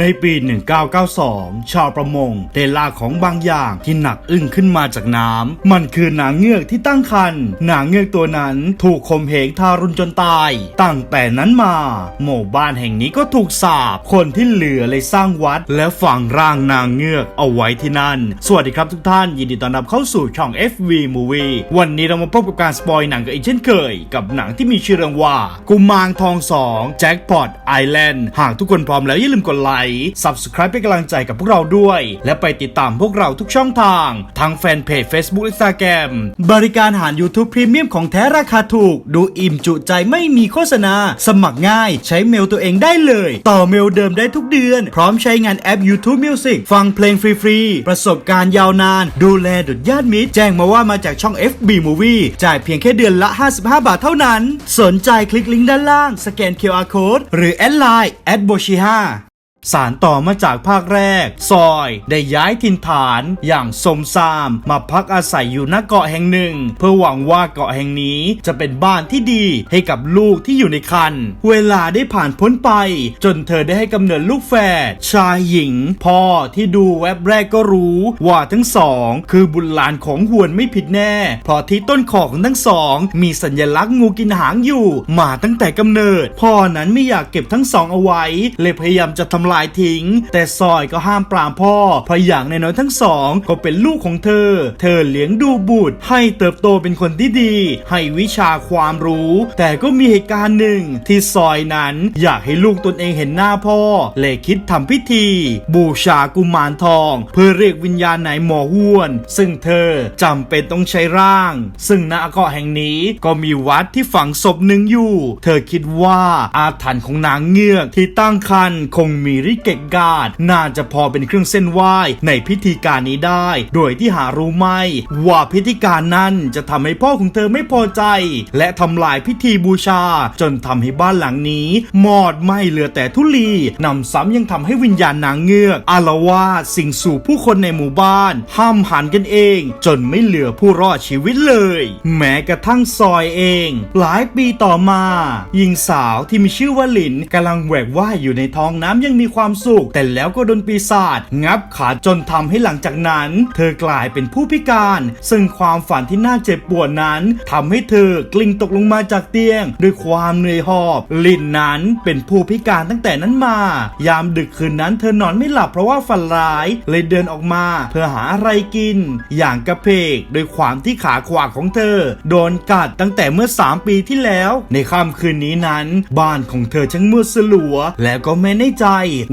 ในปี 1992 ชาวประมงได้ลาของบางอย่างที่หนักอึ้งขึ้นมาจากน้ำ มันคือนางเงือกที่ตั้งครรภ์นางเงือกตัวนั้นถูกข่มเหงทารุณจนตาย ตั้งแต่นั้นมา หมู่บ้านแห่งนี้ก็ถูกสาปคนที่เหลือเลยสร้างวัด และฝังร่างนางเงือกเอาไว้ที่นั่น สวัสดีครับทุกท่าน ยินดีต้อนรับเข้าสู่ช่อง FV Movie วันนี้เรามาพบกับการสปอยหนังกันอีกเช่นเคย กับหนังที่มีชื่อเรื่องว่า กุมารทองสองแจ็คพอตไอแลนด์ หากทุกคนพร้อมแล้วอย่าลืมกดไลค์ Subscribe เป็นกำลังใจกับพวกเราด้วย และไปติดตามพวกเราทุกช่องทางทั้งแฟนเพจ Facebook Instagram บริการหาร YouTube Premium ของแท้ราคาถูก ดูอิ่มจุใจไม่มีโฆษณา สมัครง่าย ใช้เมลตัวเองได้เลย ต่อเมลเดิมได้ทุกเดือน พร้อมใช้งานแอป YouTube Music ฟังเพลงฟรีๆ ประสบการณ์ยาวนาน ดูแลดุดญาติมิตร แจ้งมาว่ามาจากช่อง FB Movie จ่ายเพียงแค่เดือนละ 55 บาทเท่านั้น สนใจคลิกลิงก์ด้านล่าง สแกน QR Code หรือแอดไลน์แอดโบชิฮา สารต่อมาจากภาคแรก ซอยได้ย้ายถิ่นฐานอย่างสมซาม มาพักอาศัยอยู่ณเกาะแห่งหนึ่ง เพื่อหวังว่าเกาะแห่งนี้จะเป็นบ้านที่ดีให้กับลูกที่อยู่ในคันเวลาได้ผ่านพ้นไป จนเธอได้ให้กำเนิดลูกแฝดชายหญิง พ่อที่ดูแวบแรกก็รู้ ว่าทั้งสอง คือบุตรหลานของหวนไม่ผิดแน่ เพราะที่ต้นคอของทั้งสอง มีสัญลักษณ์งูกินหางอยู่ มาตั้งแต่กำเนิด พ่อนั้นไม่อยากเก็บทั้งสองเอาไว้เลยพยายามจะทำลายทิ้ง แต่ซอยก็ห้ามปรามพ่อเพราะอย่างในน้อยทั้งสองก็เป็นลูกของเธอ เธอเลี้ยงดูบุตร ให้เติบโตเป็นคนที่ดี ให้วิชาความรู้ แต่ก็มีเหตุการณ์หนึ่ง ที่ซอยนั้นอยากให้ลูกตนเองเห็นหน้าพ่อ เลยคิดทำพิธี บูชากุมารทอง เพื่อเรียกวิญญาณนายหมอห้วน ซึ่งเธอจำเป็นต้องใช้ร่าง ซึ่งณเกาะแห่งนี้ก็มีวัดที่ฝังศพหนึ่งอยู่ เธอคิดว่าอาถรรพ์ของนางเงือกที่ตั้งครรภ์คงมีฤทธิ์เก็กกาดน่าจะพอเป็นเครื่องเส้นไหว้ในพิธีการนี้ได้ โดยที่หารู้ไหมว่าพิธีการนั้นจะทำให้พ่อของเธอไม่พอใจ และทำลายพิธีบูชา จนทำให้บ้านหลังนี้มอดไหม้เหลือแต่ทุลีนำซ้ำยังทำให้วิญญาณนางเงือกอารวาสสิ่งสู่ผู้คนในหมู่บ้าน ห้ามหันกันเอง จนไม่เหลือผู้รอดชีวิตเลย แม้กระทั่งซอยเอง หลายปีต่อมาหญิงสาวที่มีชื่อว่าหลินกำลังแหวกว่ายอยู่ในท้องน้ำยังมีความสุข แต่แล้วก็โดนปีศาจงับขาจนทำให้หลังจากนั้น เธอกลายเป็นผู้พิการ ซึ่งความฝันที่น่าเจ็บปวดนั้นทำให้เธอกลิ้งตกลงมาจากเตียง ด้วยความเหนื่อยหอบ ลินนั้นเป็นผู้พิการตั้งแต่นั้นมา ยามดึกคืนนั้นเธอนอนไม่หลับเพราะว่าฝันร้ายเลยเดินออกมา เพื่อหาอะไรกิน อย่างกระเพกโดยความที่ขาขวาของเธอ โดนกัดตั้งแต่เมื่อ 3 ปีที่แล้ว ในค่ำคืนนี้นั้น บ้านของเธอช่างมืดสลัว และก็ไม่แน่ใจ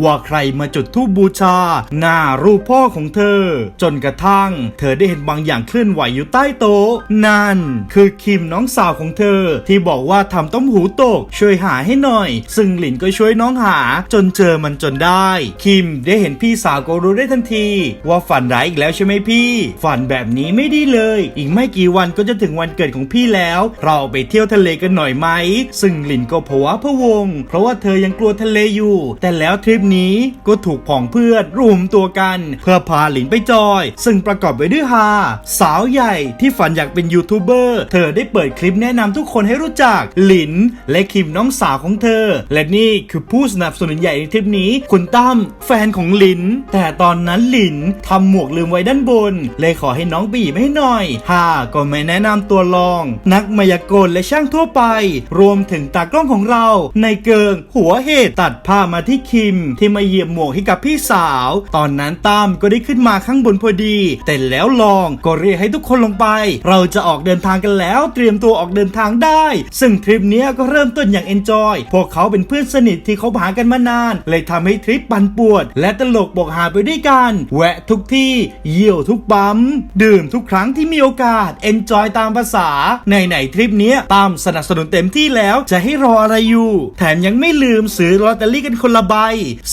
ว่าใครมาจุดธูปบูชา หน้ารูปพ่อของเธอ จนกระทั่ง เธอได้เห็นบางอย่างเคลื่อนไหวอยู่ใต้โต๊ะนั่น คือคิมน้องสาวของเธอ ที่บอกว่าทำต้มหูตก ช่วยหาให้หน่อย ซึ่งหลินก็ช่วยน้องหา จนเจอมันจนได้ คิมได้เห็นพี่สาวก็รู้ได้ทันที ว่าฝันร้ายอีกแล้วใช่ไหมพี่ ฝันแบบนี้ไม่ดีเลย อีกไม่กี่วันก็จะถึงวันเกิดของพี่แล้ว เราไปเที่ยวทะเลกันหน่อยไหม ซึ่งหลินก็ผวาพะวง เพราะว่าเธอยังกลัวทะเลอยู่ แต่แล้วทริปนี้ก็ถูกผองเพื่อนรวมตัวกัน เพื่อพาหลินไปจอย ซึ่งประกอบไปด้วยฮาสาวใหญ่ที่ฝันอยากเป็นยูทูบเบอร์เธอได้เปิดคลิปแนะนำทุกคนให้รู้จักหลิน และคิมน้องสาวของเธอ และนี่คือผู้สนับสนุนใหญ่ในทริปนี้ คุณตั้มแฟนของหลิน แต่ตอนนั้นหลินทำหมวกลืมไว้ด้านบน เลยขอให้น้องบีบให้หน่อยฮาก็ไม่แนะนำตัวลอง นักมายากลและช่างทั่วไป รวมถึงตากล้องของเรา ในเกิงหัวเหตุตัดผ้ามาที่คิมที่มาเหยียบหมวกให้กับพี่สาว ตอนนั้นตั้มก็ได้ขึ้นมาข้างบนพอดี แต่แล้วลองก็เรียกให้ทุกคนลงไป เราจะออกเดินทางกันแล้ว เตรียมตัวออกเดินทางได้ ซึ่งทริปนี้ก็เริ่มต้นอย่างเอนจอยพวกเขาเป็นเพื่อนสนิทที่เขาหากันมานาน เลยทำให้ทริปปันป่วนและตลกบอกหาไปด้วยกัน แวะทุกที่เยี่ยวทุกปั๊มดื่มทุกครั้งที่มีโอกาสเอนจอยตามภาษาในไหนทริปนี้ตามสนับสนุนเต็มที่แล้วจะให้รออะไรอยู่ แถมยังไม่ลืมซื้อลอตเตอรี่กันคนละใบ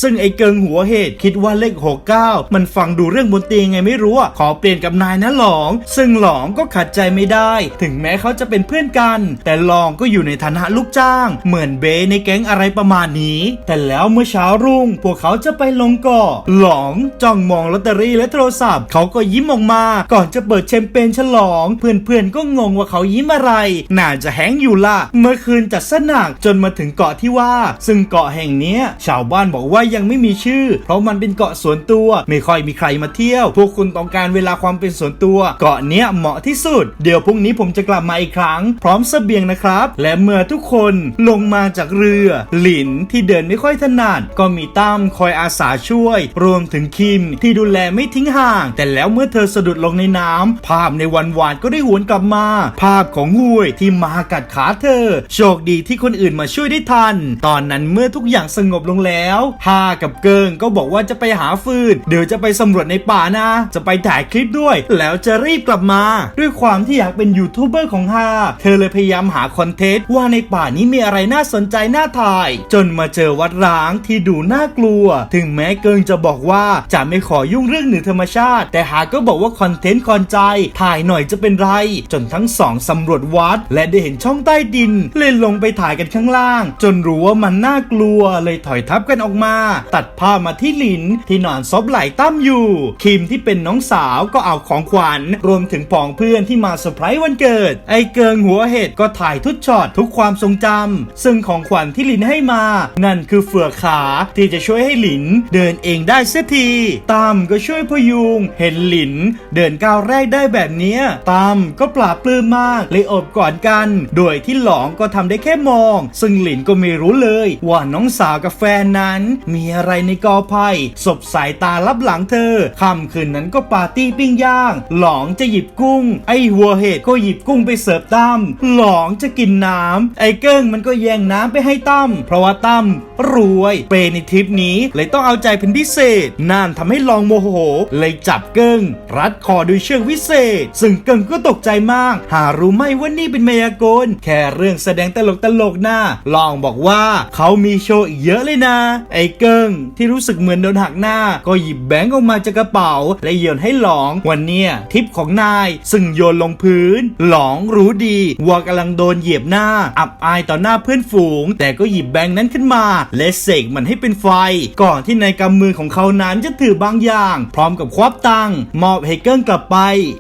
ซึ่งไอ้เกิงหัวเหตุคิดว่าเลข 69 มันฟังดูเรื่องบนเตียงไงไม่รู้อะขอเปลี่ยนกับนายนะหลอง ซึ่งหลองก็ขัดใจไม่ได้ ถึงแม้เขาจะเป็นเพื่อนกัน แต่หลองก็อยู่ในฐานะลูกจ้าง เหมือนเบในแก๊งอะไรประมาณนี้ แต่แล้วเมื่อเช้ารุ่ง พวกเขาจะไปลงเกาะหลองจ้องมองลอตเตอรี่และโทรศัพท์ เขาก็ยิ้มออกมา ก่อนจะเปิดแชมเปญฉลอง เพื่อนๆก็งงว่าเขายิ้มอะไรน่าจะแฮงอยู่ละเมื่อคืนจัดสนักจนมาถึงเกาะที่ว่า ซึ่งเกาะแห่งนี้ชาวบ้านบอกว่าว่ายังไม่มีชื่อ เพราะมันเป็นเกาะส่วนตัว ไม่ค่อยมีใครมาเที่ยว พวกคุณต้องการเวลาความเป็นส่วนตัว เกาะเนี้ยเหมาะที่สุด เดี๋ยวพรุ่งนี้ผมจะกลับมาอีกครั้ง พร้อมเสบียงนะครับ และเมื่อทุกคนลงมาจากเรือ หลินที่เดินไม่ค่อยถนัดก็มีตั้มคอยอาสาช่วย รวมถึงคิมที่ดูแลไม่ทิ้งห่าง แต่แล้วเมื่อเธอสะดุดลงในน้ำภาพในวันวานก็ได้หวนกลับมา ภาพของห่วยที่มากัดขาเธอ โชคดีที่คนอื่นมาช่วยได้ทัน ตอนนั้นเมื่อทุกอย่างสงบลงแล้วฮากับเกิงก็บอกว่าจะไปหาฟืน เดี๋ยวจะไปสำรวจในป่านะ จะไปถ่ายคลิปด้วย แล้วจะรีบกลับมา ด้วยความที่อยากเป็นยูทูบเบอร์ของฮาเธอเลยพยายามหาคอนเทนต์ว่าในป่านี้มีอะไรน่าสนใจน่าถ่าย จนมาเจอวัดร้างที่ดูน่ากลัว ถึงแม้เกิงจะบอกว่าจะไม่ขอยุ่งเรื่องเหนือธรรมชาติ แต่หาก็บอกว่าคอนเทนต์คอนใจ ถ่ายหน่อยจะเป็นไร จนทั้งสองสำรวจวัด และได้เห็นช่องใต้ดินเลยลงไปถ่ายกันข้างล่าง จนรู้ว่ามันน่ากลัวเลยถอยทับกันออกมาตัดภามาที่หลินที่นอนซบไหล่ตั้มอยู่ คิมที่เป็นน้องสาวก็เอาของขวัญ รวมถึงปองเพื่อนที่มาเซอร์ไพรส์วันเกิด ไอเกิงหัวเห็ดก็ถ่ายทุกช็อตทุกความทรงจำซึ่งของขวัญที่หลินให้มา นั่นคือเฟือกขาที่จะช่วยให้หลินเดินเองได้เสียทีตั้มก็ช่วยพยุง เห็นหลินเดินก้าวแรกได้แบบนี้ตั้มก็ปลาบปลื้มมากเลยอบกอดกัน โดยที่หลองก็ทำได้แค่มอง ซึ่งหลินก็ไม่รู้เลยว่าน้องสาวกับแฟนนั้นมีอะไรในกอไผ่สบสายตาลับหลังเธอค่ำคืนนั้นก็ปาร์ตี้ปิ้งย่าง หลองจะหยิบกุ้ง ไอ้หัวเห็ดก็หยิบกุ้งไปเสิร์ฟตั้มหลองจะกินน้ำไอ้เกิ้งมันก็แย่งน้ำไปให้ตั้มเพราะว่าตั้มรวย เปในทริปนี้เลยต้องเอาใจเป็นพิเศษนั่นทำให้ลองโมโห เลยจับเกิ้ง รัดคอด้วยเชือกวิเศษ ซึ่งเกิ้งก็ตกใจมาก หารู้ไหมว่านี่เป็นมายากลแค่เรื่องแสดงตลกตลกๆนะลองบอกว่าเขามีโชว์อีกเยอะเลยนะไอ้เกิ้งที่รู้สึกเหมือนโดนหักหน้า ก็หยิบแบงก์ออกมาจากกระเป๋า และโยนให้หลอง วันเนี้ยทิปของนายซึ่งโยนลงพื้น หลองรู้ดีว่ากำลังโดนเหยียบหน้า อับอายต่อหน้าเพื่อนฝูง แต่ก็หยิบแบงค์นั้นขึ้นมา และเสกมันให้เป็นไฟ ก่อนที่ในกำมือของเขานั้นจะถือบางอย่าง พร้อมกับควับตังมอบให้เกิ้งกลับไป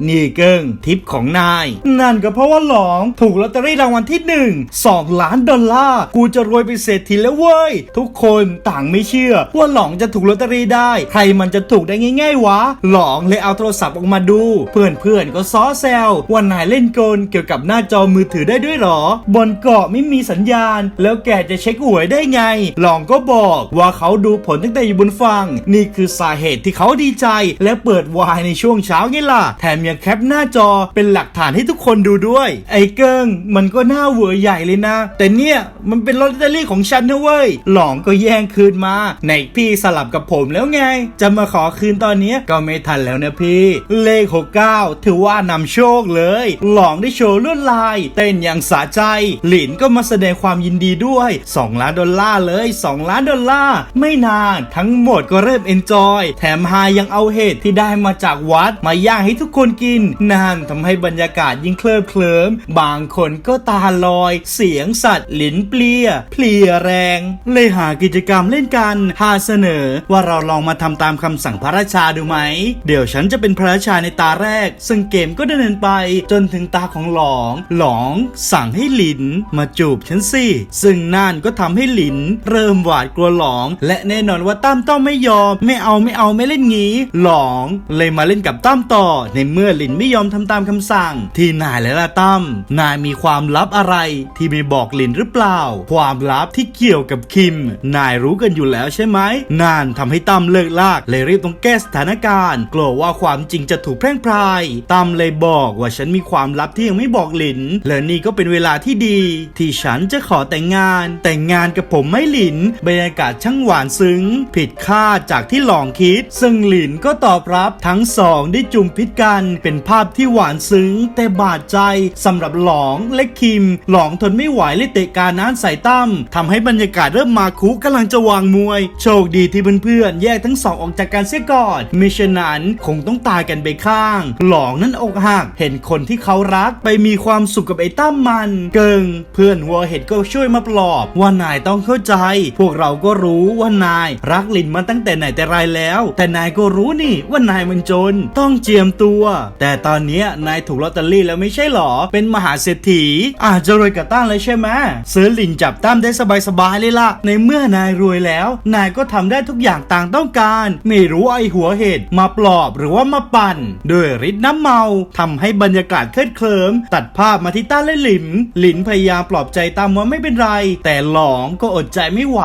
นี่เกิ้งทิปของนาย นั่นก็เพราะว่าหลองถูกลอตเตอรี่รางวัลที่หนึ่งสองล้านดอลลาร์กูจะรวยเป็นเศรษฐีแล้วเว้ยทุกคนต่างไม่เชื่อ ว่าหลองจะถูกลอตเตอรี่ได้ ใครมันจะถูกได้ง่าย ๆ วะ หลองเลยเอาโทรศัพท์ออกมาดู เพื่อนๆก็ซ้อแซวว่านายเล่นโกลเกี่ยวกับหน้าจอมือถือได้ด้วยหรอ บนเกาะไม่มีสัญญาณ แล้วแกจะเช็คหวยได้ไง หลองก็บอกว่าเขาดูผลตั้งแต่อยู่บนฝั่งนี่คือสาเหตุที่เขาดีใจ และเปิดวายในช่วงเช้าไงล่ะ แถมยังแคปหน้าจอเป็นหลักฐานให้ทุกคนดูด้วย ไอ้เกิงมันก็น่าเวอใหญ่เลยนะ แต่เนี่ยมันเป็นลอตเตอรี่ของฉันนะเว้ย หลองก็แย่งคืนมาในพี่สลับกับผมแล้วไง จะมาขอคืนตอนนี้ก็ไม่ทันแล้วนะพี่ เลข 69 ถือว่านำโชคเลย หลองได้โชว์ลวดลาย เต้นอย่างสะใจ หลินก็มาแสดงความยินดีด้วย 2 ล้านดอลลาร์เลย 2 ล้านดอลลาร์ไม่นาน ทั้งหมดก็เริ่มเอนจอยแถมฮายังเอาเห็ดที่ได้มาจากวัดมาย่างให้ทุกคนกินนั่นทำให้บรรยากาศยิ่งเคลิบเคลิ้มบางคนก็ตาลอย เสียงสัตว์หลินเปลี่ยเพลียแรง เลยหากิจกรรมเล่นกันหาเสนอ ว่าเราลองมาทำตามคำสั่งพระราชาดูไหม เดี๋ยวฉันจะเป็นพระราชาในตาแรก ซึ่งเกมก็ดำเนินไปจนถึงตาของหลอง หลองสั่งให้หลินมาจูบฉันสิ ซึ่งนั่นก็ทำให้หลิน เริ่มหวาดกลัวหลอง และแน่นอนว่าตั้มต้องไม่ยอม ไม่เอาไม่เอาไม่เล่นงี้ หลอง เลยมาเล่นกับตั้มต่อ ในเมื่อหลินไม่ยอมทำตามคำสั่ง ที่นายและละตั้มนายมีความลับอะไร ที่ไม่บอกหลินหรือเปล่า ความลับที่เกี่ยวกับคิม นายรู้กันอยู่แล้วใช่ไหมนานทำให้ตั้มเลิกลากเลยรีบต้องแก้สถานการณ์ กลัวว่าความจริงจะถูกแพร่งพรายตั้มเลยบอกว่าฉันมีความลับที่ยังไม่บอกหลินและนี่ก็เป็นเวลาที่ดี ที่ฉันจะขอแต่งงาน แต่งงานกับผมไม่หลินบรรยากาศช่างหวานซึ้ง ผิดคาดจากที่หลองคิด ซึ่งหลินก็ตอบรับทั้งสองได้จุ่มพิษกันเป็นภาพที่หวานซึ้ง แต่บาดใจสำหรับหลองและคิม หลองทนไม่ไหวเลยเตะการน้านใส่ตั้มทำให้บรรยากาศเริ่มมาคุกำลังจะวางมวย โชคดีที่เพื่อนๆแยกทั้งสองออกจากกันเสียก่อนมิฉะนั้นคงต้องตายกันไปข้าง หลองนั้นอกหัก เห็นคนที่เขารักไปมีความสุขกับไอ้ตั้มมัน เกิง เพื่อนหัวเห็ดก็ช่วยมาปลอบว่านายต้องเข้าใจ พวกเราก็รู้ว่านายรักลินมาตั้งแต่ไหนแต่ไรแล้ว แต่นายก็รู้นี่ว่านายมันจน ต้องเจียมตัว แต่ตอนนี้นายถูกลอตเตอรี่แล้วไม่ใช่หรอ เป็นมหาเศรษฐีอาจจะรวยกับตั้มเลยใช่ไหมซื้อลินจับตั้มได้สบายๆเลยล่ะ ในเมื่อนายรวยแล้วแล้ว นายก็ทำได้ทุกอย่างต่างต้องการ ไม่รู้ไอหัวเห็ดมาปลอบหรือว่ามาปั่นด้วยฤทธิ์น้ำเมาทำให้บรรยากาศเคลิดเคลิ้มตัดภาพมาที่ต้าและหลินหลินพยายามปลอบใจตามว่าไม่เป็นไร แต่หลองก็อดใจไม่ไหว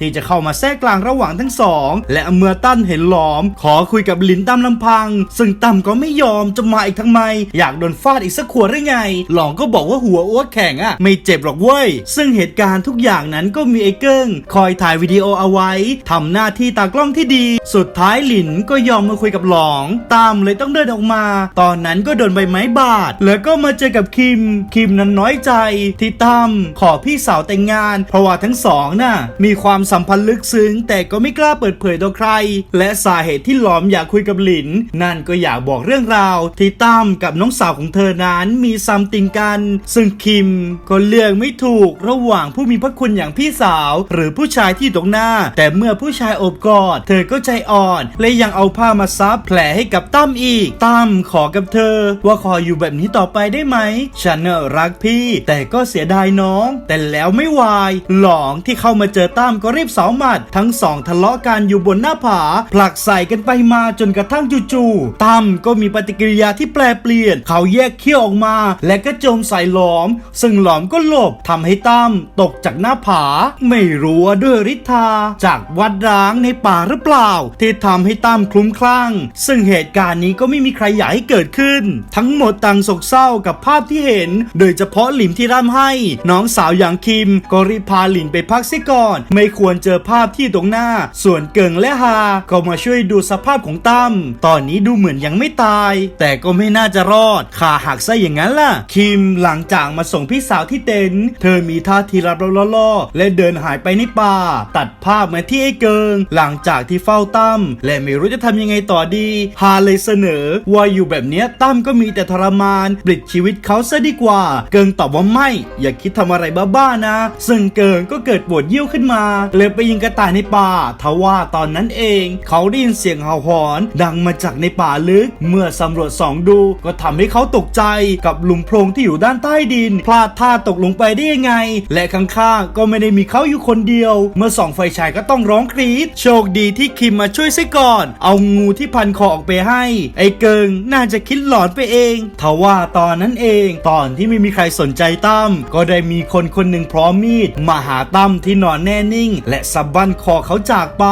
ที่จะเข้ามาแทรกกลางระหว่างทั้งสอง และเมื่อตั้นเห็นหลอม ขอคุยกับหลินตามลำพัง ซึ่งตั้มก็ไม่ยอมจะมาอีกทำไม อยากโดนฟาดอีกสักขวดหรือไง หลองก็บอกว่าหัวอ้วกแข็งอะไม่เจ็บหรอกเว้ยซึ่งเหตุการณ์ทุกอย่างนั้นก็มีไอ้เกิ้งคอยถ่ายวิดีโอเอาไว้ทำหน้าที่ตากล้องที่ดี สุดท้ายหลินก็ยอมมาคุยกับหลอง ตามเลยต้องเดินออกมา ตอนนั้นก็โดนใบไม้บาด แล้วก็มาเจอกับคิม คิมนั้นน้อยใจที่ตั้มขอพี่สาวแต่งงาน เพราะว่าทั้งสองน่ะมีความสัมพันธ์ลึกซึ้ง แต่ก็ไม่กล้าเปิดเผยต่อใคร และสาเหตุที่หลอมอยากคุยกับหลิน นั่นก็อยากบอกเรื่องราว ที่ตั้มกับน้องสาวของเธอนั้นมีซัมติงกัน ซึ่งคิมก็เลือกไม่ถูกระหว่างผู้มีพระคุณอย่างพี่สาว หรือผู้ชายที่อยู่ตรงหน้าแต่เมื่อผู้ชายโอบกอด เธอก็ใจอ่อน และยังเอาผ้ามาซับแผลให้กับตั้มอีก ตั้มขอกับเธอ ว่าขออยู่แบบนี้ต่อไปได้ไหม ฉันเนรักพี่ แต่ก็เสียดายน้อง แต่แล้วไม่วาย หลองที่เข้ามาเจอตั้มก็รีบสาหมัด ทั้งสองทะเลาะกันอยู่บนหน้าผา ผลักใส่กันไปมาจนกระทั่งจู่ๆตั้มก็มีปฏิกิริยาที่แปลเปลี่ยน เขาแยกเขี้ยวออกมา และก็โจมใส่หลอม ซึ่งหลอมก็หลบทำให้ตั้มตกจากหน้าผา ไม่รู้ว่าด้วยฤทธาจากวัดร้างในป่าหรือเปล่า ที่ทำให้ตั้มคลุ้มคลั่ง ซึ่งเหตุการณ์นี้ก็ไม่มีใครอยากให้เกิดขึ้น ทั้งหมดต่างโศกเศร้ากับภาพที่เห็น โดยเฉพาะหลินที่ร่ำให้ น้องสาวอย่างคิม ก็รีบพาหลินไปพักเสียก่อน ไม่ควรเจอภาพที่ตรงหน้า ส่วนเกิงและฮาก็มาช่วยดูสภาพของตั้มตอนนี้ดูเหมือนยังไม่ตาย แต่ก็ไม่น่าจะรอดขาหักซะอย่างนั้นล่ะ คิมหลังจากมาส่งพี่สาวที่เต็นท์เธอมีท่าทีรับล่อๆและเดินหายไปในป่าตัดภาพมาที่ไอ้เกิง หลังจากที่เฝ้าตั้มและไม่รู้จะทำยังไงต่อดีฮาเลยเสนอ ว่าอยู่แบบเนี้ยตั้มก็มีแต่ทรมานปลิดชีวิตเขาซะดีกว่า เกิงตอบว่าไม่ อย่าคิดทำอะไรบ้าๆนะ ซึ่งเกิงก็เกิดปวดเยี่ยวขึ้นมาเลยไปยิงกระต่ายในป่าทว่าตอนนั้นเอง เขาได้ยินเสียงเห่าหอนดังมาจากในป่าลึก เมื่อสำรวจสองดู ก็ทำให้เขาตกใจกับหลุมโพรงที่อยู่ด้านใต้ดิน พลาดท่าตกลงไปได้ยังไง และข้างๆก็ไม่ได้มีเขาอยู่คนเดียว เมื่อส่องไฟฉายก็ต้องร้องกรีดโชคดีที่คิมมาช่วยซะก่อน เอางูที่พันคอออกไปให้ ไอ้เกิงน่าจะคิดหลอนไปเองทว่าตอนนั้นเอง ตอนที่ไม่มีใครสนใจตั้มก็ได้มีคนคนหนึ่งพร้อมมีดมาหาตั้มที่นอนแน่นิ่ง และสับบั้นคอเขาจากไป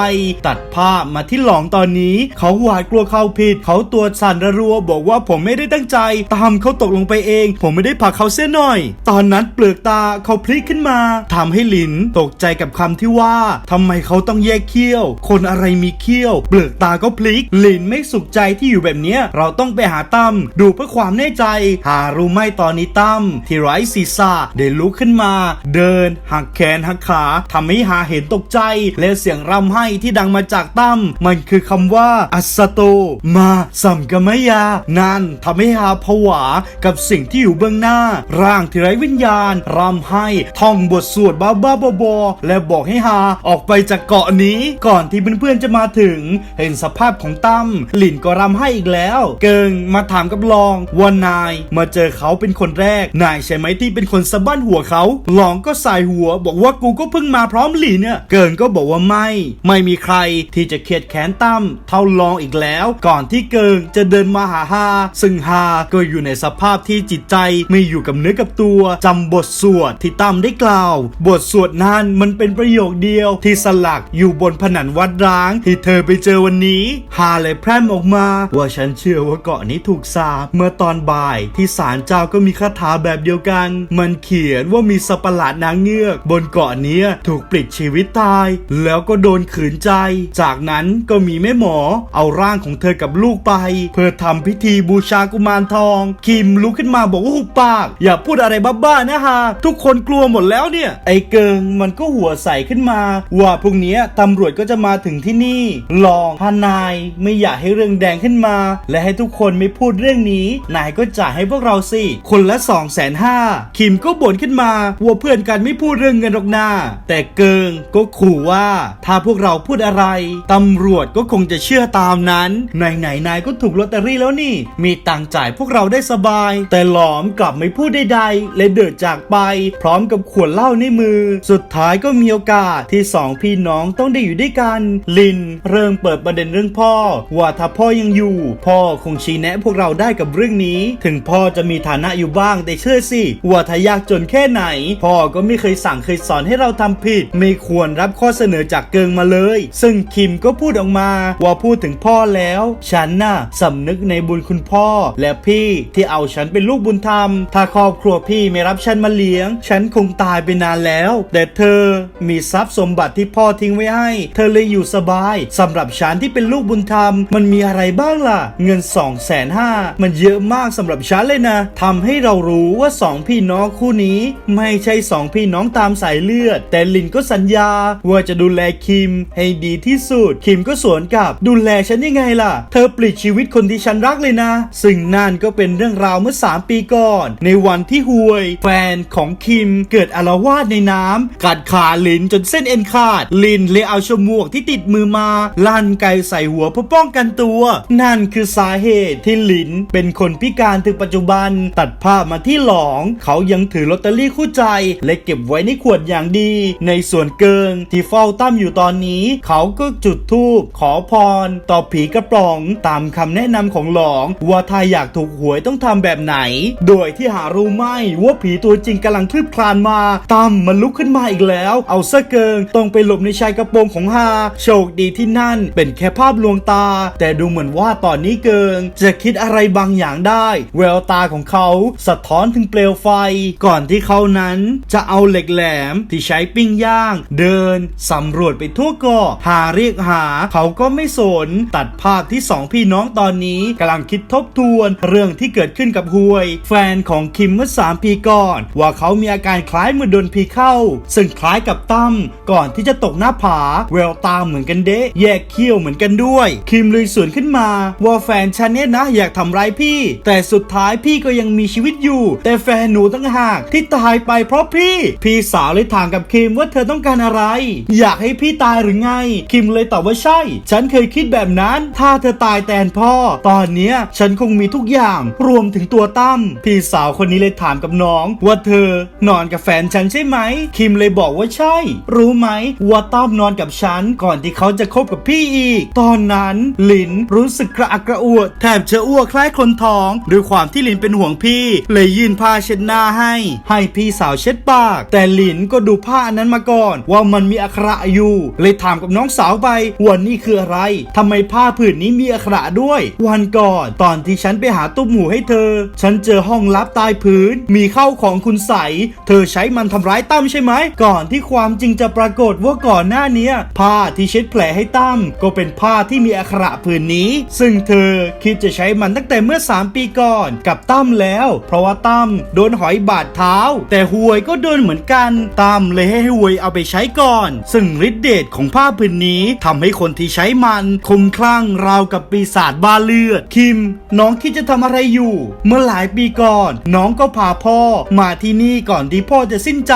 ตัดภาพมาที่หลองตอนนี้ เขาหวาดกลัวเขาผิด เขาตัวสั่นระรัวบอกว่าผมไม่ได้ตั้งใจตามเขาตกลงไปเอง ผมไม่ได้ผลักเขาเสียหน่อย ตอนนั้นเปลือกตาเขาพลิกขึ้นมาทำให้หลินตกใจกับคำที่ว่าทำไมเขาต้องแยกเขี้ยว คนอะไรมีเขี้ยว เปลือกตาก็พลิกลิ้นไม่สุขใจที่อยู่แบบเนี้ยเราต้องไปหาตั้มดูเพื่อความแน่ใจ หารู้ไหมตอนนี้ตั้มที่ไร้ศีรษะได้ลุกขึ้นมา เดินหักแขนหักขาทำให้หาเห็นตกใจ และเสียงร่ำไห้ที่ดังมาจากตั้มมันคือคำว่า อัสโต มาสัมกมยา นั่นทำให้หาผวากับสิ่งที่อยู่เบื้องหน้า ร่างที่ไร้วิญญาณร่ำไห้ท่องบทสวดบ้าบ้าบอและบอกให้หาออกอกไปจากเกาะนี้ก่อนที่เพื่อนๆจะมาถึง เห็นสภาพของตั้มหลินก็รำให้อีกแล้ว เกิงมาถามกับลองว่านายมาเจอเขาเป็นคนแรก นายใช่ไหมที่เป็นคนสะบั้นหัวเขาลองก็สายหัว บอกว่ากูก็เพิ่งมาพร้อมหลินเนี่ยเกิงก็บอกว่าไม่ ไม่มีใครที่จะเคียดแค้นตั้มเท่าลองอีกแล้ว ก่อนที่เกิงจะเดินมาหาฮาซึ่งฮาก็อยู่ในสภาพที่จิตใจไม่อยู่กับเนื้อกับตัวจำบทสวดที่ตั้มได้กล่าว บทสวดนั้นมันเป็นประโยคเดียวที่สลักอยู่บนผนังวัดร้าง ที่เธอไปเจอวันนี้ ฮาเลยแพร่มออกมา ว่าฉันเชื่อว่าเกาะนี้ถูกสาปเมื่อตอนบ่าย ที่ศาลเจ้าก็มีคาถาแบบเดียวกัน มันเขียนว่ามีสัตว์ปหลาดนางเงือก บนเกาะนี้ถูกปลิดชีวิตตาย แล้วก็โดนขืนใจ จากนั้นก็มีแม่หมอ เอาร่างของเธอกับลูกไป เพื่อทำพิธีบูชากุมารทอง คิมลุกขึ้นมาบอกว่าหุบปาก อย่าพูดอะไรบ้าๆนะฮะทุกคนกลัวหมดแล้วเนี่ย ไอ้เกิงมันก็หัวใสขึ้นมาว่าพรุ่งนี้ตำรวจก็จะมาถึงที่นี่ ลองพานายไม่อยากให้เรื่องแดงขึ้นมา และให้ทุกคนไม่พูดเรื่องนี้ นายก็จ่ายให้พวกเราสิ คนละ2องแสนห้าคิมก็บ่นขึ้นมาว่าเพื่อนกันไม่พูดเรื่องเงินหรอกนาแต่เกิงก็ขู่ว่าถ้าพวกเราพูดอะไรตำรวจก็คงจะเชื่อตามนั้นไหนไหนๆนายก็ถูกลอตเตอรี่แล้วนี่ มีตังจ่ายพวกเราได้สบาย แต่หลอมกลับไม่พูดใดๆและเดินจากไป พร้อมกับขวดเหล้าในมือ สุดท้ายก็มีโอกาสที่สองพี่น้องต้องได้อยู่ด้วยกัน ลินเริ่มเปิดประเด็นเรื่องพ่อ ว่าถ้าพ่อยังอยู่ พ่อคงชี้แนะพวกเราได้กับเรื่องนี้ ถึงพ่อจะมีฐานะอยู่บ้างแต่เชื่อสิว่าถ้ายากจนแค่ไหน พ่อก็ไม่เคยสั่งเคยสอนให้เราทำผิด ไม่ควรรับข้อเสนอจากเกิงมาเลย ซึ่งคิมก็พูดออกมาว่าพูดถึงพ่อแล้ว ฉันน่ะสำนึกในบุญคุณพ่อ และพี่ที่เอาฉันเป็นลูกบุญธรรม ถ้าครอบครัวพี่ไม่รับฉันมาเลี้ยง ฉันคงตายไปนานแล้ว แต่เธอมีทรัพย์สมบัติที่พ่อทิ้งไว้ให้ เธอเลยอยู่สบายสำหรับฉันที่เป็นลูกบุญธรรม มันมีอะไรบ้างล่ะ เงิน2องแสนห้ามันเยอะมากสำหรับฉันเลยนะทำให้เรารู้ว่าสองพี่น้องคู่นี้ ไม่ใช่สองพี่น้องตามสายเลือด แต่ลินก็สัญญาว่าจะดูแลคิมให้ดีที่สุด คิมก็สวนกลับ ดูแลฉันยังไงล่ะ เธอปลิดชีวิตคนที่ฉันรักเลยนะ ซึ่งนั่นก็เป็นเรื่องราวเมื่อ 3 ปีก่อน ในวันที่ฮวย แฟนของคิมเกิดอาละวาดในน้ำกัดขาลินจนเส้นเอ็นขาด ลินเลยเอาฉมวกที่ติดมือมา ลั่นไกใส่หัวเพื่อป้องกันตัว นั่นคือสาเหตุที่ลินเป็นคนพิการถึงปัจจุบัน ตัดภาพมาที่หลอง เขายังถือลอตเตอรี่คู่ใจ และเก็บไว้ในขวดอย่างดี ในส่วนเกิงที่เฝ้าตั้มอยู่ตอนนี้ เขาก็จุดธูปขอพร ต่อผีกระป๋องตามคำแนะนำของหลอง ว่าถ้าอยากถูกหวยต้องทำแบบไหน โดยที่หารู้ไม่ว่าผีตัวจริงกำลังคลืบคลานมาตั้มมันลุกขึ้นมาอีกแล้ว เอาเสื้อเกิงต้องไปหลบในชายกระโปรงของฮาโชคดีที่นั่นเป็นแค่ภาพลวงตา แต่ดูเหมือนว่าตอนนี้เกิง จะคิดอะไรบางอย่างได้ แววตาของเขาสะท้อนถึงเปลวไฟ ก่อนที่เขานั้นจะเอาเหล็กแหลมที่ใช้ปิ้งย่าง เดินสำรวจไปทั่วเกาะหาเรียกหา เขาก็ไม่สน ตัดภาพที่สองพี่น้องตอนนี้กำลังคิดทบทวน เรื่องที่เกิดขึ้นกับฮวย แฟนของคิมเมื่อ 3 ปีก่อน ว่าเขามีอาการคล้ายมือโดนผีเข้า ซึ่งคล้ายกับตั้มก่อนที่จะตกหน้าผา แววตาเหมือนกันเดะแยกเขี้ยวเหมือนกันด้วย คิมเลยสวนขึ้นมาว่าแฟนฉันเนี่ยนะอยากทำร้ายพี่ แต่สุดท้ายพี่ก็ยังมีชีวิตอยู่ แต่แฟนหนูตั้งหากที่ตายไปเพราะพี่ พี่สาวเลยถามกับคิมว่าเธอต้องการอะไร อยากให้พี่ตายหรือไง คิมเลยตอบว่าใช่ ฉันเคยคิดแบบนั้น ถ้าเธอตายแทนพ่อ ตอนเนี้ยฉันคงมีทุกอย่างรวมถึงตัวตั้มพี่สาวคนนี้เลยถามกับน้อง ว่าเธอนอนกับแฟนฉันใช่ไหม คิมเลยบอกว่าใช่ รู้ไหมว่าตั้มนอนกับฉันก่อนที่เขาจะคบกับพี่อีก ตอนนั้นหลินรู้สึกกระอักกระอ่วดแทบจะอ้วกคล้ายคนท้องด้วยความที่หลินเป็นห่วงพี่ เลยยื่นผ้าเช็ดหน้าให้ ให้พี่สาวเช็ดปาก แต่หลินก็ดูผ้าอันนั้นมาก่อน ว่ามันมีอักขระอยู่ เลยถามกับน้องสาวไปว่านี่คืออะไรทำไมผ้าผืนนี้มีอักขระด้วย วันก่อนตอนที่ฉันไปหาตุ้มหมูให้เธอ ฉันเจอห้องลับใต้พื้น มีเข้าของคุณใส เธอใช้มันทำร้ายตั้มใช่ไหม ก่อนที่ความจริงจะปรากฏว่าก่อนหน้านี้ผ้าที่เช็ดแผลให้ตั้มก็เป็นผ้าที่มีอักขระผืนนี้ ซึ่งเธอคิดจะใช้มันตั้งแต่เมื่อ 3 ปีก่อนกับตั้มแล้ว เพราะว่าตั้มโดนหอยบาดเท้า แต่หวยก็โดนเหมือนกันตั้มเลยให้หวยเอาไปใช้ก่อน ซึ่งฤทธิ์เดชของผ้าผืนนี้ทำให้คนที่ใช้มันคลุ้มคลั่งราวกับปีศาจบ้าเลือด คิม น้องคิดจะทำอะไรอยู่ เมื่อหลายปีก่อน น้องก็พาพ่อมาที่นี่ก่อนที่พ่อจะสิ้นใจ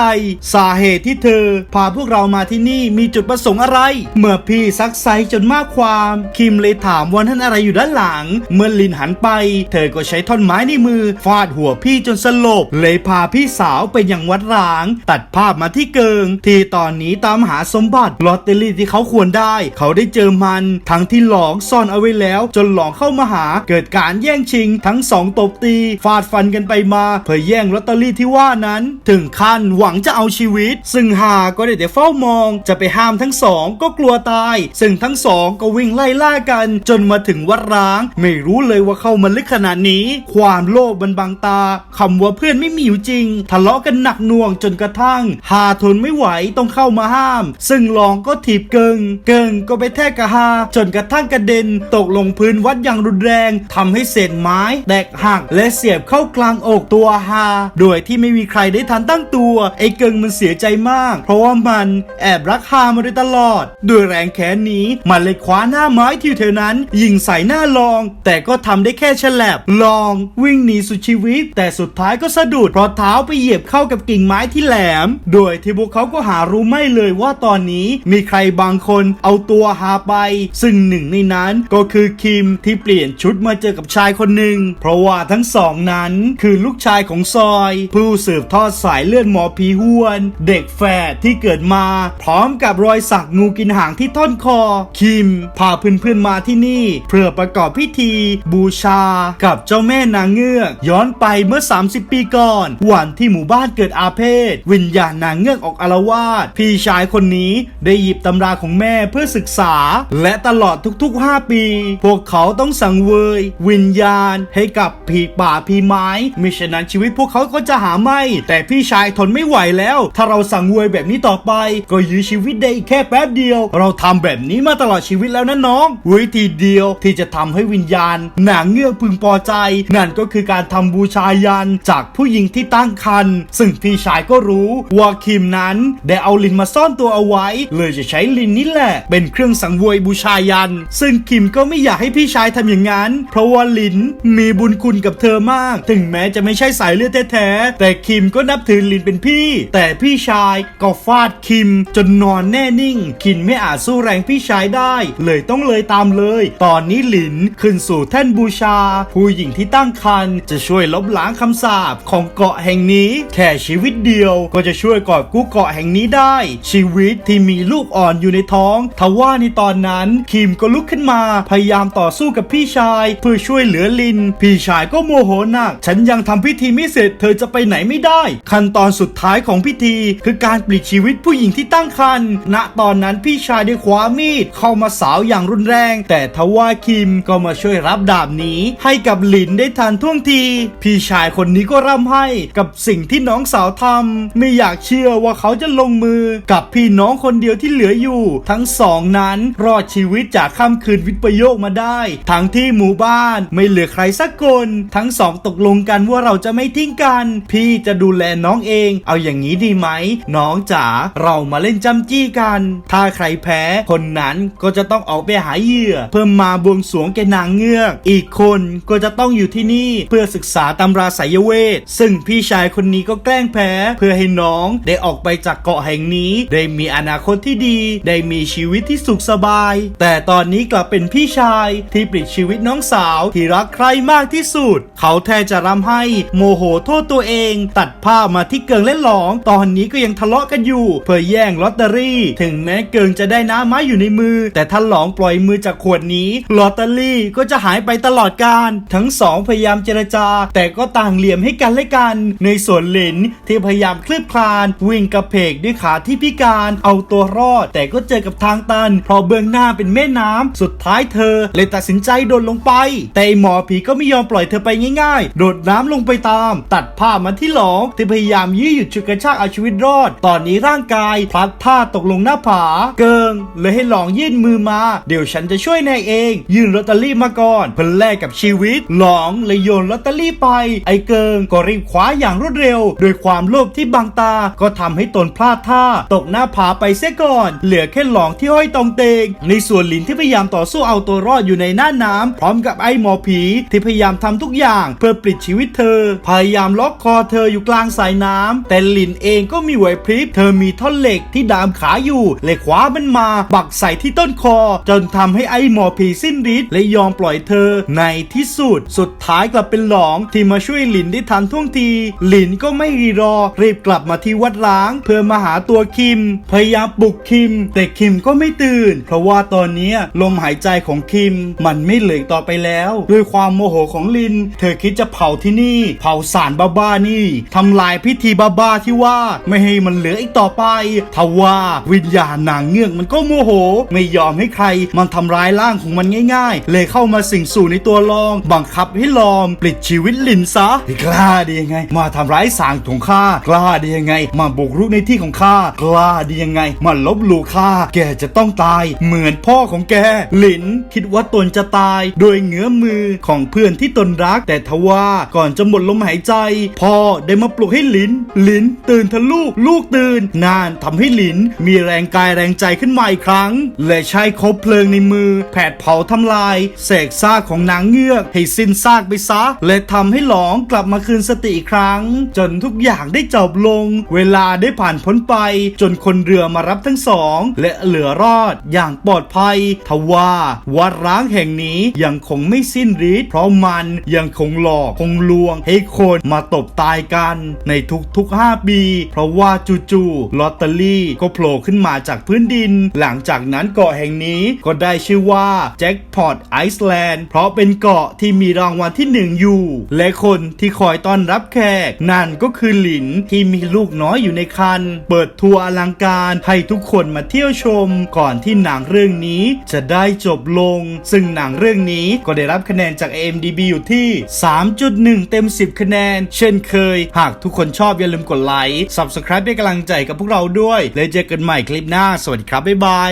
สาเหตุที่เธอ พาพวกเรามาที่นี่มีจุดประสงค์อะไร เมื่อพี่ซักไซจนมากความ คิมเลยถามว่าท่านอะไรอยู่ด้านหลัง เมื่อลินหันไป เธอก็ใช้ท่อนไม้ในมือ ฟาดหัวพี่จนสลบ เลยพาพี่สาวไปยังวัดร้าง ตัดภาพมาที่เกิง ที่ตอนนี้ตามหาสมบัติลอตเตอรี่ที่เขาควรได้ เขาได้เจอมัน ทั้งที่หลองซ่อนเอาไว้แล้ว จนหลองเข้ามาหา เกิดการแย่งชิง ทั้งสองตบตี ฟาดฟันกันไปมา เพื่อแย่งลอตเตอรี่ที่ว่านั้น ถึงขั้นหวังจะเอาชีวิต ซึ่งหาก็ได้แต่เฝ้ามองจะไปห้ามทั้งสองก็กลัวตาย ซึ่งทั้งสองก็วิ่งไล่ล่ากัน จนมาถึงวัดร้าง ไม่รู้เลยว่าเข้ามาลึกขนาดนี้ ความโลภมันบังตาคำว่าเพื่อนไม่มีอยู่จริง ทะเลาะกันหนักหน่วงจนกระทั่ง หาทนไม่ไหวต้องเข้ามาห้าม ซึ่งลองก็ถีบเกิง เกิงก็ไปแทกกะฮาจนกระทั่งกระเด็น ตกลงพื้นวัดอย่างรุนแรงทำให้เศษไม้แตกหักและเสียบเข้ากลางอกตัวฮาโดยที่ไม่มีใครได้ทันตั้งตัว ไอ้เกิงมันเสียใจมาก เพราะว่ามันแแอบรักฮามาโดยตลอด ด้วยแรงแค้นนี้มันเลยคว้าหน้าไม้ที่อยู่แถวนั้น ยิงใส่หน้าลอง แต่ก็ทำได้แค่ฉลับลองวิ่งหนีสุดชีวิต แต่สุดท้ายก็สะดุดเพราะเท้าไปเหยียบเข้ากับกิ่งไม้ที่แหลม โดยที่พวกเขาก็หารู้ไม่เลยว่าตอนนี้มีใครบางคนเอาตัวหาไป ซึ่งหนึ่งในนั้นก็คือคิมที่เปลี่ยนชุดมาเจอกับชายคนหนึ่ง เพราะว่าทั้งสองนั้นคือลูกชายของซอย ผู้สืบทอดสายเลือดหมอผีห้วน เด็กแฝดที่เกิดมาพร้อมกับรอยสักงูกินหางที่ท่อนคอ คิม พาเพื่อนๆมาที่นี่ เพื่อประกอบพิธี บูชา กับเจ้าแม่นางเงือก ย้อนไปเมื่อ 30 ปีก่อน วันที่หมู่บ้านเกิดอาเพศ วิญญาณนางเงือกออกอารวาสพี่ชายคนนี้ได้หยิบตำราของแม่เพื่อศึกษา และตลอดทุกๆ 5 ปี พวกเขาต้องสังเวย วิญญาณให้กับผีป่าผีไม้มิฉะนั้นชีวิตพวกเขาก็จะหาไม่ แต่พี่ชายทนไม่ไหวแล้ว ถ้าเราสังเวยแบบนี้ต่อไปก็ยื้อชีวิตได้อีกแค่แป๊บเดียว เราทำแบบนี้มาตลอดชีวิตแล้วนะน้องวิธีเดียวที่จะทำให้วิญญาณ หนางเงือกพึงพอใจ นั่นก็คือการทำบูชายันจากผู้หญิงที่ตั้งครรภ์ซึ่งพี่ชายก็รู้ว่าคิมนั้นได้เอาลินมาซ่อนตัวเอาไว้ เลยจะใช้ลินนี่แหละ เป็นเครื่องสังเวยบูชายัน ซึ่งคิมก็ไม่อยากให้พี่ชายทำอย่างนั้น เพราะว่าลินมีบุญคุณกับเธอมาก ถึงแม้จะไม่ใช่สายเลือดแท้ๆแต่คิมก็นับถือลินเป็นพี่ แต่พี่ชายก็ฟาดคิมจนนอนแน่นิ่ง คินไม่อาจสู้แรงพี่ชายได้ เลยต้องเลยตามเลย ตอนนี้หลินขึ้นสู่แท่นบูชา ผู้หญิงที่ตั้งครรภ์จะช่วยลบล้างคำสาปของเกาะแห่งนี้ แค่ชีวิตเดียวก็จะช่วยกอบกู้เกาะแห่งนี้ได้ ชีวิตที่มีลูกอ่อนอยู่ในท้องทว่าในตอนนั้นคิมก็ลุกขึ้นมา พยายามต่อสู้กับพี่ชาย เพื่อช่วยเหลือลิน พี่ชายก็โมโหหนัก ฉันยังทำพิธีไม่เสร็จ เธอจะไปไหนไม่ได้ ขั้นตอนสุดท้ายของพิธี คือการปลิดชีวิตผู้หญิงที่ตั้งครรภ์ณตอนนั้นพี่ชายได้คว้ามีดเข้ามาสาวอย่างรุนแรง แต่ทว่าคิมก็มาช่วยรับดาบนี้ ให้กับหลินได้ทันท่วงที พี่ชายคนนี้ก็ร่ำให้กับสิ่งที่น้องสาวทำไม่อยากเชื่อว่าเขาจะลงมือ กับพี่น้องคนเดียวที่เหลืออยู่ ทั้งสองนั้นรอดชีวิตจากค่ำคืนวิปโยคมาได้ ทั้งที่หมู่บ้านไม่เหลือใครสักคน ทั้งสองตกลงกันว่าเราจะไม่ทิ้งกัน พี่จะดูแลน้องเอง เอาอย่างนี้ดีไหม น้องจ๋าเรามาเล่นจำจี้กัน ถ้าใครแพ้ คนนั้นก็จะต้องออกไปหาเหยื่อ เพื่อมาบวงสรวงแกนางเงือก อีกคนก็จะต้องอยู่ที่นี่เพื่อศึกษาตำราไสยเวท ซึ่งพี่ชายคนนี้ก็แกล้งแพ้ เพื่อให้น้องได้ออกไปจากเกาะแห่งนี้ ได้มีอนาคตที่ดี ได้มีชีวิตที่สุขสบาย แต่ตอนนี้กลับเป็นพี่ชายที่ปลิดชีวิตน้องสาวที่รักใครมากที่สุด เขาแทบจะรำให้โมโหโทษตัวเอง ตัดผ้าพมาที่เกิงและหลอง ตอนนี้ก็ยังทะเลาะกันอยู่ เพื่อแย่งลอตเตอรี่ ถึงแม้เกิงจะได้น้ำไม้อยู่ในมือ แต่ถ้าหลองปล่อยมือจากขวดนี้ลอตเตอรี่ก็จะหายไปตลอดกาลทั้งสองพยายามเจรจา แต่ก็ต่างเหลี่ยมให้กันและกัน ในส่วนหลินที่พยายามคลืบคลาน วิ่งกระเพกด้วยขาที่พิการเอาตัวรอด แต่ก็เจอกับทางตันเพราะเบื้องหน้าเป็นแม่น้ำสุดท้ายเธอ เลยตัดสินใจโดดลงไป แต่หมอผีก็ไม่ยอมปล่อยเธอไปง่ายๆ โดดน้ำลงไปตาม ตัดผ้ามาที่หลองที่พยายามยื้อหยุดฉุดกระชากเอาชีวิตรอด ตอนนี้ร่างกายพลดพราตกลงหน้าผา เกิงเลยให้หลองยื่นมือมา เดี๋ยวฉันจะช่วยนายเอง ยื่นลอตเตอรี่มาก่อนเพื่อแลกกับชีวิต หลองเลยโยนลอตเตอรี่ไป ไอ้เกิงก็รีบคว้าอย่างรวดเร็ว โดยความโลภที่บังตาก็ทำให้ตนพลาดท่า ตกหน้าผาไปเสียก่อน เหลือแค่หลองที่ห้อยตองเตง ในส่วนหลินที่พยายามต่อสู้เอาตัวรอดอยู่ในหน้าน้ำพร้อมกับไอ้หมอผีที่พยายามทำทุกอย่างเพื่อปลิดชีวิตเธอ พยายามล็อกคอเธออยู่กลางสายน้ำแต่หลินเองก็มีไหวพริบเธอมีท่อนเหล็กที่ดามขาอยู่เลยคว้ามันมา บักใส่ที่ต้นคอ จนทำให้ไอ้หมอผีสิ้นฤทธิ์และยอมปล่อยเธอในที่สุด สุดท้ายกลับเป็นหลองที่มาช่วยหลินได้ทันท่วงที หลินก็ไม่รีรอ รีบกลับมาที่วัดล้าง เพื่อมาหาตัวคิม พยายามปลุกคิม แต่คิมก็ไม่ตื่น เพราะว่าตอนนี้ลมหายใจของคิม มันไม่เหลือต่อไปแล้ว ด้วยความโมโหของลิน เธอคิดจะเผาที่นี่ เผาสารบ้าๆนี่ทำลายพิธีบ้าๆที่ว่าไม่ให้มันเหลืออีกต่อไปทว่าวิญญาณนางเงือกมันก็โมโห ไม่ยอมให้ใครมันทำร้ายร่างของมันง่ายๆ เลยเข้ามาสิงสู่ในตัวลอง บังคับให้ลอมปลิดชีวิตลินซะกล้าดียังไง มาทำร้ายสางของข้ากล้าดียังไง มาบุกรุกในที่ของข้ากล้าดียังไง มาลบหลู่ข้าแกจะต้องตาย เหมือนพ่อของแกลินคิดว่าตนจะตาย โดยเงื้อมือของเพื่อนที่ตนรัก แต่ทว่าก่อนจะหมดลมหายใจ พ่อได้มาปลุกให้ลินลินตื่นเถอะลูกลูกตื่นนานทำให้หลิน มีแรงกายแรงใจขึ้นมาอีกครั้ง และใช้คบเพลิงในมือ แผดเผาทำลายเสกซากของนางเงือก ให้สิ้นซากไปซะ และทำให้หลองกลับมาคืนสติอีกครั้ง จนทุกอย่างได้จบลง เวลาได้ผ่านพ้นไป จนคนเรือมารับทั้งสอง และเหลือรอดอย่างปลอดภัย ทว่าวัดร้างแห่งนี้ยังคงไม่สิ้นฤทธิ์เพราะมันยังคงหลอกคงลวงให้คนมาตบตายกัน ในทุกๆ 5 ปี เพราะว่าจู่ๆลอตเตอรี่ก็โผล่ขึ้นมาจากพื้นดิน หลังจากนั้นเกาะแห่งนี้ก็ได้ชื่อว่าแจ็คพอตไอซ์แลนด์เพราะเป็นเกาะที่มีรางวัลที่หนึ่งอยู่ และคนที่คอยต้อนรับแขก นั่นก็คือหลินที่มีลูกน้อยอยู่ในคัน เปิดทัวร์อลังการให้ทุกคนมาเที่ยวชม ก่อนที่หนังเรื่องนี้จะได้จบลง ซึ่งหนังเรื่องนี้ก็ได้รับคะแนนจาก AMDB อยู่ที่ 3.1 เต็ม 10 คะแนน เช่นเคย หากทุกคนชอบอย่าลืมกดไลค์ Subscribe เป็นกำลังใจกับพวกเราด้วยแล้วเจอกันใหม่คลิปหน้า สวัสดีครับ บ๊ายบาย